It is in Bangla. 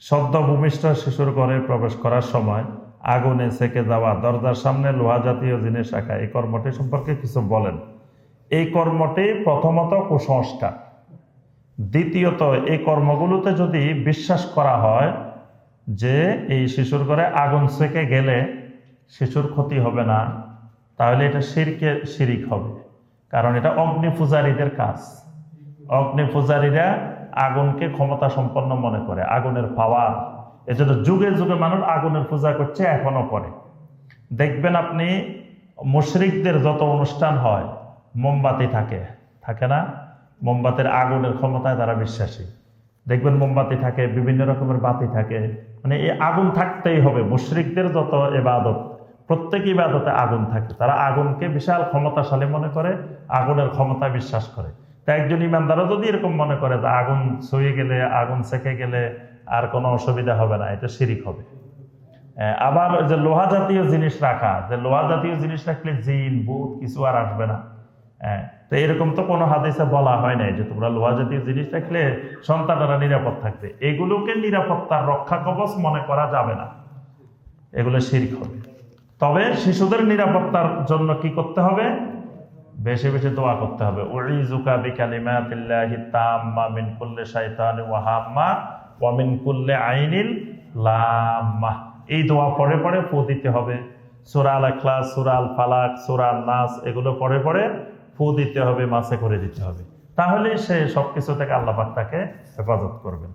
সদ্য ভূমিষ্ঠ শিশুর ঘরে প্রবেশ করার সময় আগুনে সেকে যাওয়া দরজার সামনে লোহা জাতীয় জিনিস রাখা এই কর্মটি সম্পর্কে কিছু বলেন। এই কর্মটি প্রথমত কুসংস্কার। দ্বিতীয়ত, এই কর্মগুলোতে যদি বিশ্বাস করা হয় যে এই শিশুর ঘরে আগুন সেকে গেলে শিশুর ক্ষতি হবে না, তাহলে এটা শিরকে শিরিক হবে। কারণ এটা অগ্নি পূজারীদের কাজ। অগ্নি পূজারীরা আগুনকে ক্ষমতা সম্পন্ন মনে করে, আগুনের পাওয়ার। এজন্য যুগে যুগে মানুষ আগুনের পূজা করছে, এখনও করে। দেখবেন আপনি, মুশরিকদের যত অনুষ্ঠান হয়, মোমবাতি থাকে থাকে না? মোমবাতির আগুনের ক্ষমতায় তারা বিশ্বাসী। দেখবেন মোমবাতি থাকে, বিভিন্ন রকমের বাতি থাকে। মানে এই আগুন থাকতেই হবে, মুশরিকদের যত এবাদত প্রত্যেক ইবাদতে আগুন থাকে। তারা আগুনকে বিশাল ক্ষমতাশালী মনে করে, আগুনের ক্ষমতা বিশ্বাস করে। তা একজন ইমানদারও যদি এরকম মনে করে যে আগুন ছুঁয়ে গেলে, আগুন সেকে গেলে আর কোনো অসুবিধা হবে না, এটা শিরিক হবে। আবার যে লোহা জাতীয় জিনিস রাখা, যে লোহা জাতীয় জিনিস রাখলে জিন বুধ কিছু আর আসবে না। হ্যাঁ তো এরকম তো কোনো হাদিসে বলা হয় নাই যে তোমরা লোহা জাতীয় জিনিস রাখলে সন্তানরা নিরাপদ থাকবে। এগুলোকে নিরাপত্তার রক্ষা কবচ মনে করা যাবে না। এগুলো শিরিক হবে। তবে শিশুদের নিরাপত্তার জন্য কি করতে হবে? বেশি বেশি দোয়া করতে হবে। উইজুকা বিকালিমাতিল্লাহি তাম্মা মিন কুল্লি শাইতানি ওয়া হাম্মা ওয়া মিন কুল্লি আইনিল লাম্মা। এই দোয়া পড়ে পড়ে ফু দিতে হবে। সূরা আল ইখলাস সূরা আল ফালাক সূরা আন নাস এগুলো পড়ে পড়ে ফু দিতে হবে, মাসে করে দিতে হবে। তাহলে সে সবকিছু থেকে আল্লাহ পাক তাকে হেফাজত করবেন।